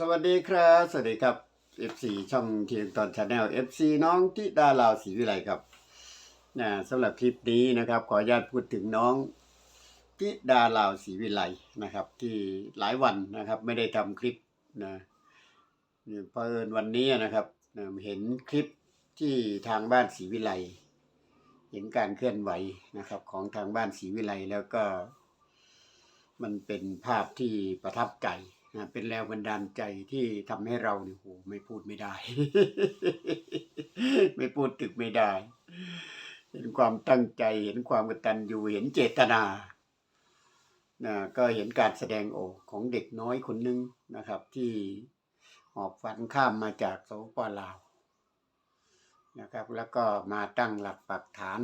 สวัสดีครับ สวัสดีครับ FC ช่องเทียงตอนชาแนล FC น้องทิดาลาวศรีวิไลครับนะสำหรับคลิปนี้นะครับ ขออนุญาตพูดถึงน้องทิดาลาวศรีวิไลนะครับ ที่หลายวันนะครับ ไม่ได้ทำคลิปนะเพอเอิญวันนี้นะครับนะเห็นคลิปที่ทางบ้านศรีวิไลเห็นการเคลื่อนไหวนะครับ ของทางบ้านศรีวิไลแล้วก็ มันเป็นภาพที่ประทับใจ นะเป็นแรงบันดาลใจที่ทำให้เราเนี่ยโหไม่พูดไม่ได้ ไม่พูดตึกไม่ได้ เห็นความตั้งใจเห็นความกตัญญูเห็นเจตนานะก็เห็นการแสดงออกของเด็กน้อยคนหนึงนะครับ ที่หอบฝันข้ามมาจากสปปลาวนะครับ แล้วก็มาตั้งหลักปักฐาน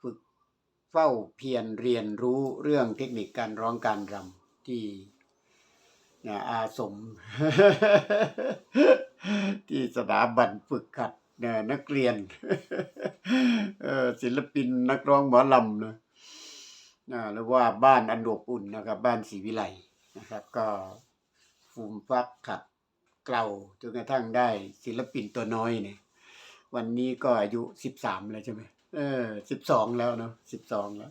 ฝึกเฝ้าเพียรเรียนรู้เรื่องเทคนิคการร้องการรำที่ นะอาสม ที่สถาบันฝึกขัดนะนักเรียนศิลปินนักร้องหมอลำนะนะหรือว่าบ้านอันอบอุ่นนะครับ บ้านศรีวิไลนะครับ ก็ฟูมฟักขัดเกลาจนกระทั่งได้ศิลปินตัวน้อยเนี่ยวันนี้ก็อายุสิบสามแล้วใช่ไหมเออสิบสองแล้วเนาะสิบสองแล้ว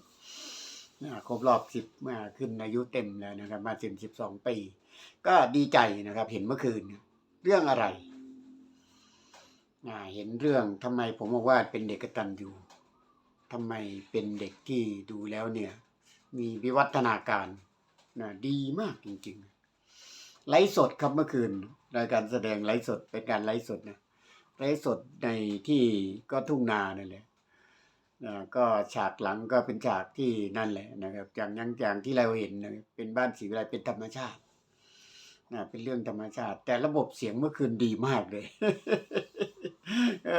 ครบรอบสิบมาขึ้นอายุเต็มแล้วนะครับ มาถึงสิบสองปี ก็ดีใจนะครับ เห็นเมื่อคืน เรื่องอะไรเห็นเรื่องทำไมผมบอกว่าเป็นเด็กกตัญญูทำไมเป็นเด็กที่ดูแล้วเนี่ย มีวิวัฒนาการนะดีมากจริง ๆ ไลฟ์สดครับเมื่อคืนรายการแสดงไลฟ์สดเป็นการไลฟ์สดนะไลฟ์สดในที่ก็ทุ่งนานั่นแหละ ก็ฉากหลังก็เป็นฉากที่นั่นแหละนะครับอย่างยังอย่างที่เราเห็นนะเป็นบ้านสีวิไลเป็นธรรมชาตินะเป็นเรื่องธรรมชาติ แต่ระบบเสียงเมื่อคืนดีมากเลย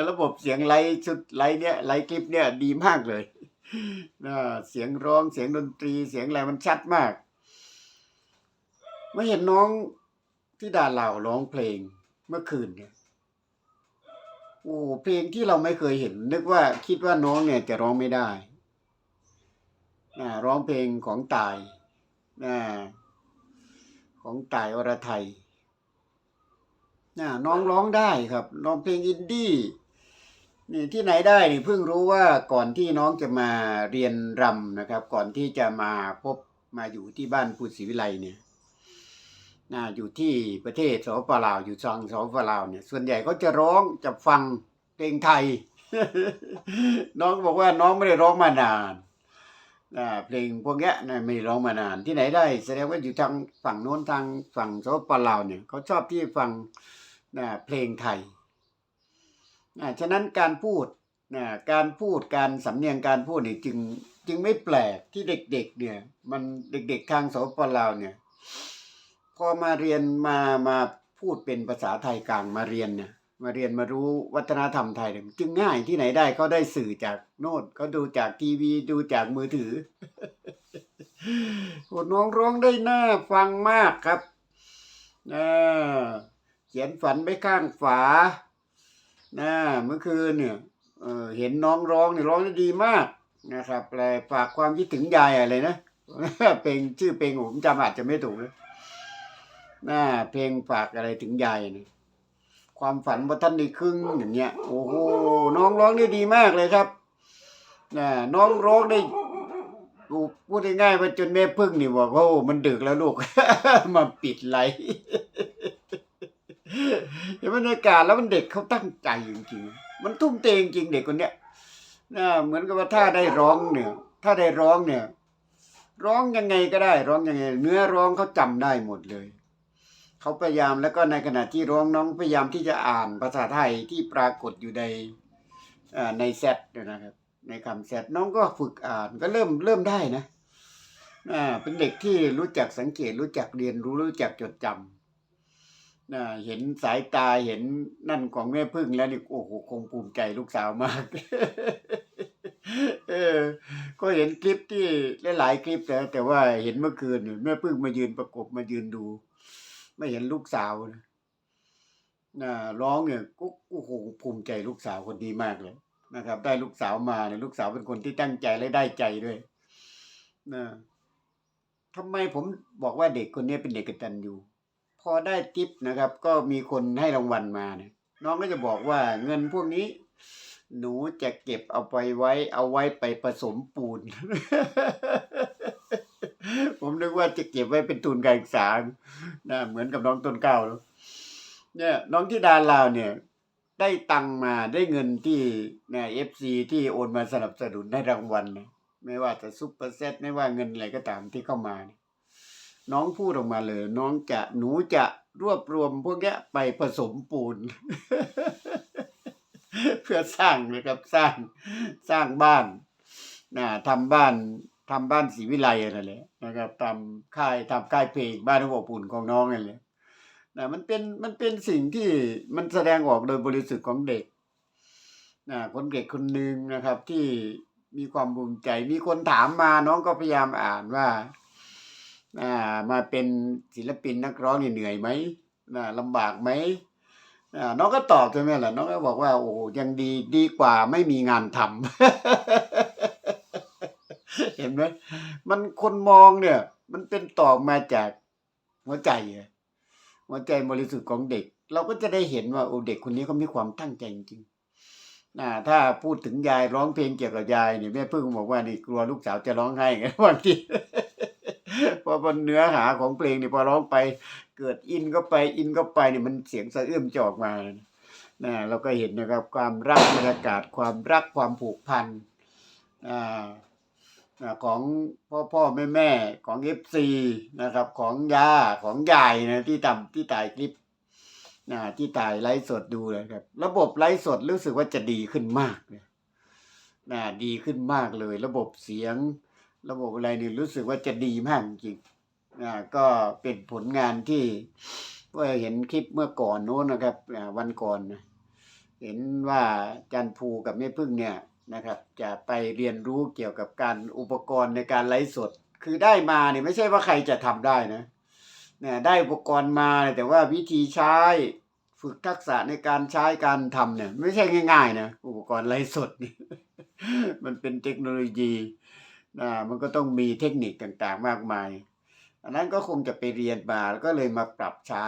ระบบเสียงไลชุดไลเนี้ยไลคลิปเนี้ยดีมากเลยนะเสียงร้องเสียงดนตรีเสียงอะไรมันชัดมากไม่เห็นน้องที่ดาเหล่าร้องเพลงเมื่อคืนเนี่ย โอ้เพลงที่เราไม่เคยเห็น นึกว่าคิดว่าน้องเนี่ยจะร้องไม่ได้นะร้องเพลงของตายนะของตายอรไทยนะน้องร้องได้ครับร้องเพลงอินดี้นี่ที่ไหนได้นี่เพิ่งรู้ว่าก่อนที่น้องจะมาเรียนรำนะครับ ก่อนที่จะมาพบมาอยู่ที่บ้านพุทธศรีวิไลเนี่ย นะอยู่ที่ประเทศสปลาวอยู่ซองสปลาวเนี่ยส่วนใหญ่ก็จะร้องจะฟังเพลงไทย น้องบอกว่าน้องไม่ได้ร้องมานานนะเพลงพวกนี้นะไม่ร้องมานานที่ไหนได้ แสดงว่าอยู่ทางฝั่งโน้นทางฝั่งสปลาวเนี่ยเขาชอบที่ฟังนะเพลงไทยนะฉะนั้นการพูดนะการพูดการสำเนียงการพูดเนี่ยจึงจึงไม่แปลกที่เด็กๆเนี่ยมันเด็กๆทางสปลาวเนี่ย พอมาเรียนมามาพูดเป็นภาษาไทยกลางมาเรียนเนี่ยมาเรียนมารู้วัฒนธรรมไทยเนี่ยจึงง่ายที่ไหนได้เขาได้สื่อจากโน่นเขาดูจากทีวีดูจากมือถือโอ้น้องร้องได้น่าฟังมากครับนะเขียนฝันไปข้างฝานะเมื่อคืนเนี่ยเออเห็นน้องร้องเนี่ยร้องได้ดีมากนะครับแปลฝากความคิดถึงยายอะไรนะเพลงชื่อเพลงผมจำอาจจะไม่ถูกนะ น่าเพลงฝากอะไรถึงยายนี่ความฝันว่าท่านได้ครึ่งอย่างเงี้ยโอ้โหน้องร้องได้ดีมากเลยครับน่ะน้องร้องได้กูพูดง่ายๆว่าจนแม่พึ่งนี่บอกว่าโอ้มันดึกแล้วลูก มาปิดไหลเห็นบรรยากาศแล้วมันเด็กเขาตั้งใจจริงๆ มันทุ่มเทจริงเด็กคนเนี้ยน่ะเหมือนกับว่าถ้าได้ร้องเนี่ย ถ้าได้ร้องเนี่ย ร้องยังไงก็ได้ ร้องยังไง เนื้อร้องเขาจำได้หมดเลย เขาพยายามแล้วก็ในขณะที่ร้องน้องพยายามที่จะอ่านภาษาไทยที่ปรากฏอยู่ในในแซดนะครับ ในคำแซดน้องก็ฝึกอ่านก็เริ่มเริ่มได้นะอ่าเป็นเด็กที่รู้จักสังเกตรู้จักเรียนรู้รู้จักจดจำนะเห็นสายตาเห็นนั่นของแม่พึ่งแล้วนี่โอ้โหคงภูมิใจลูกสาวมากเออก็เห็นคลิปที่หลายๆคลิปแต่แต่ว่าเห็นเมื่อคืนแม่พึ่งมายืนประกบมายืนดู ไม่เห็นลูกสาวนะนะร้องเนี่ยก็โอ้โหภูมิใจลูกสาวคนดีมากเลยนะครับ ได้ลูกสาวมาเนี่ยลูกสาวเป็นคนที่ตั้งใจและได้ใจด้วยนะทำไมผมบอกว่าเด็กคนนี้เป็นเด็กกตัญญูพพอได้ทิปนะครับ ก็มีคนให้รางวัลมาเนี่ยน้องก็จะบอกว่าเงินพวกนี้ หนูจะเก็บเอาไปไว้ เอาไว้ไปผสมปูน ผมนึกว่าจะเก็บไว้เป็นทุนการศึกษานะเหมือนกับน้องต้นเก้าแล้วเนี่ยน้องที่ดาลาวเนี่ย ได้ตังมาได้เงินที่นี่เอฟซีที่โอนมาสนับสนุนให้รางวัลนะไม่ว่าจะซุปเปอร์เซตไม่ว่าเงินอะไรก็ตามที่เข้ามานี่น้องพูดออกมาเลย น้องจะหนูจะรวบรวมพวกนี้ไปผสมปูน เพื่อสร้างนะครับสร้างสร้างบ้านนะทำบ้าน ทำบ้านศรีวิไลนั่นแหละนะครับทำค่ายทำค่ายเพลงบ้านระบปุ่นของน้องนั่นแหละนะมันเป็นมันเป็นสิ่งที่มันแสดงออกโดยบริสุทธิ์ของเด็กนะคนเด็กคนหนึ่งนะครับที่มีความภูมิใจมีคนถามมาน้องก็พยายามอ่านว่าอ่ามาเป็นศิลปินนักร้องนี่เหนื่อยไหมนะลำบากไหมอ่าน้องก็ตอบใช่ไหมล่ะน้องก็บอกว่าโอ้ยังดีดีกว่าไม่มีงานทำ เห็นไหมมันคนมองเนี่ย มันเป็นตอบมาจากหัวใจหัวใจบริสุทธิ์ของเด็ก เราก็จะได้เห็นว่าโอ้เด็กคนนี้เขามีความตั้งใจจริงนะถ้าพูดถึงยายร้องเพลงเกี่ยวกับยายเนี่ยแม่พึ่งบอกว่านี่กลัวลูกสาวจะร้องไห้ไงบางทีพราะบนเนื้อหาของเพลงเนี่ยพอร้องไปเกิดอินก็ไปอินก็ไปเนี่ยมันเสียงสะอื้มจะออกมานะเราก็เห็นนะครับความรักบรรยากาศความรักความผูกพันอ่า ของพ่อพ่อแม่แม่ของเอฟซีนะครับของยาของยายนะที่ทำที่ถ่ายคลิปนะที่ถ่ายไลฟ์สดดูนะครับ ระบบไลฟ์สดรู้สึกว่าจะดีขึ้นมากเลยนะดีขึ้นมากเลย ระบบเสียง ระบบอะไรนี่รู้สึกว่าจะดีมากจริงอ่าก็เป็นผลงานที่ว่าเห็นคลิปเมื่อก่อนโน้นนะครับวันก่อนนะเห็นว่าจันภูกับแม่พึ่งเนี่ย นะครับ จะไปเรียนรู้เกี่ยวกับการอุปกรณ์ในการไลฟ์สด คือได้มาเนี่ยไม่ใช่ว่าใครจะทำได้นะเนี่ยได้อุปกรณ์มาแต่ว่าวิธีใช้ฝึกทักษะในการใช้การทำเนี่ย ไม่ใช่ง่ายๆนะอุปกรณ์ไลฟ์สดนี่มันเป็นเทคโนโลยีอ่ามันก็ต้องมีเทคนิคต่างๆมากมาย อันนั้นก็คงจะไปเรียนมาแล้วก็เลยมาปรับใช้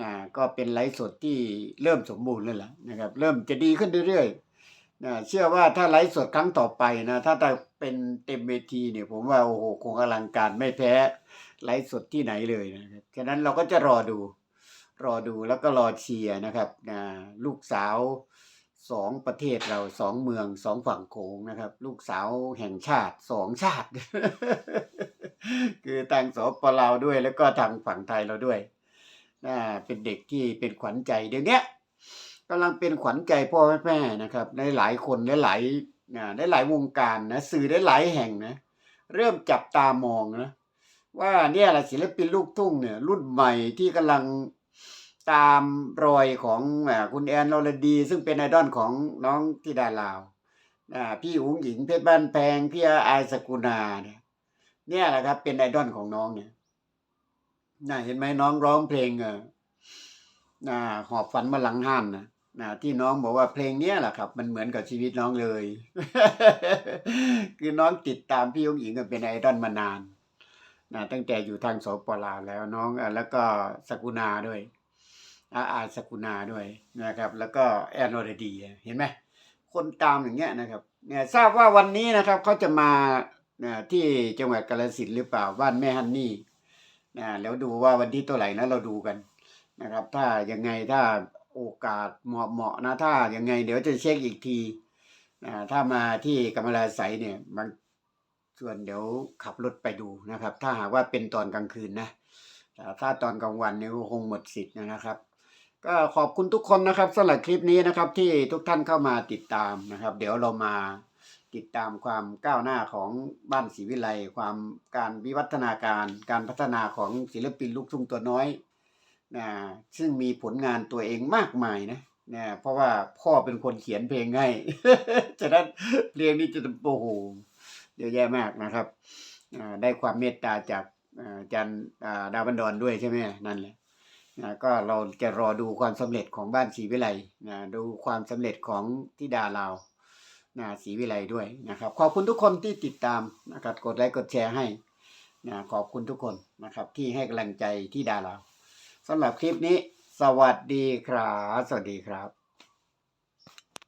นะก็เป็นไลฟ์สดที่เริ่มสมบูรณ์แล้วล่ะนะครับ เริ่มจะดีขึ้นเรื่อยๆ เชื่อว่าถ้าไลฟ์สดครั้งต่อไปนะถ้าจะเป็นเต็มเวทีเนี่ยผมว่าโอ้โหคงอลังการไม่แพ้ไลฟ์สดที่ไหนเลยนะครับฉะนั้นเราก็จะรอดู รอดูแล้วก็รอเชียร์นะครับนะลูกสาวสองประเทศเราสองเมืองสองฝั่งโขงนะครับ ลูกสาวแห่งชาติสองชาติ คือทางสปลาวด้วยแล้วก็ทางฝั่งไทยเราด้วยอ่าเป็นเด็กที่เป็นขวัญใจเดี๋ยวนี้ กำลังเป็นขวัญใจพ่อแม่นะครับในหลายคนในหลายอ่าในหลายวงการนะสื่อได้หลายแห่งนะเริ่มจับตามองนะว่าเนี่ยแหละศิลปินลูกทุ่งเนี่ยรุ่นใหม่ที่กำลังตามรอยของคุณแอนอรดี ซึ่งเป็นไอดอลของน้องธิดาลาวอ่าพี่อุ๋งหญิงเพชรบ้านแพงพี่อายสกุณาเนี่ยเนี่ยแหละครับเป็นไอดอลของน้องเนี่ยน่าเห็นไหมน้องร้องเพลงอ่าหอบฝันมาหลังห้านนะ นะที่น้องบอกว่าเพลงเนี้ยแหละครับ มันเหมือนกับชีวิตน้องเลย คือน้องติดตามพี่ยงหญิงกันเป็นไอดอลมานานนะตั้งแต่อยู่ทางสปลาวแล้วน้องแล้วก็สกุณาด้วย อาอาสกุณาด้วยนะครับ แล้วก็แอนอรดีเห็นไหมคนตามอย่างเงี้ยนะครับเนี่ยทราบว่าวันนี้นะครับเขาจะมานะที่จังหวัดกาฬสินธุ์หรือเปล่าบ้านแม่ฮันนี่นะแล้วดูว่าวันที่ตัวไหร่นะเราดูกันนะครับ ถ้ายังไงถ้า โอกาสเหมาะเหมาะนะถ้ายังไง เดี๋ยวจะเช็คอีกทีนะถ้ามาที่กำมะลาไสเนี่ยบางส่วนเดี๋ยวขับรถไปดูนะครับ ถ้าหากว่าเป็นตอนกลางคืนนะแต่ถ้าตอนกลางวันเนี่ยคงหมดสิทธิ์นะครับก็ขอบคุณทุกคนนะครับสำหรับคลิปนี้นะครับที่ทุกท่านเข้ามาติดตามนะครับ เดี๋ยวเรามาติดตามความก้าวหน้าของบ้านศรีวิไลความการวิวัฒนาการ การพัฒนาของศิลปินลูกทุ่งตัวน้อย นะซึ่งมีผลงานตัวเองมากมายนะนะเพราะว่าพ่อเป็นคนเขียนเพลงให้ฉะนั้นเพลงนี้จะโอ้โหเยอะแยะมากนะครับได้ความเมตตาจากอาอาจันอ่าดาวบันดอนด้วยใช่ไหมนั่นแหละนะก็เราจะรอดูความสำเร็จของบ้านศรีวิไลนะดูความสำเร็จของทิดาลาวนะศรีวิไลด้วยนะครับ ขอบคุณทุกคนที่ติดตามนะครับกดไลค์กดแชร์ให้นะขอบคุณทุกคนนะครับที่ให้กำลังใจที่ดาลาว สำหรับคลิปนี้ สวัสดีครับ สวัสดีครับ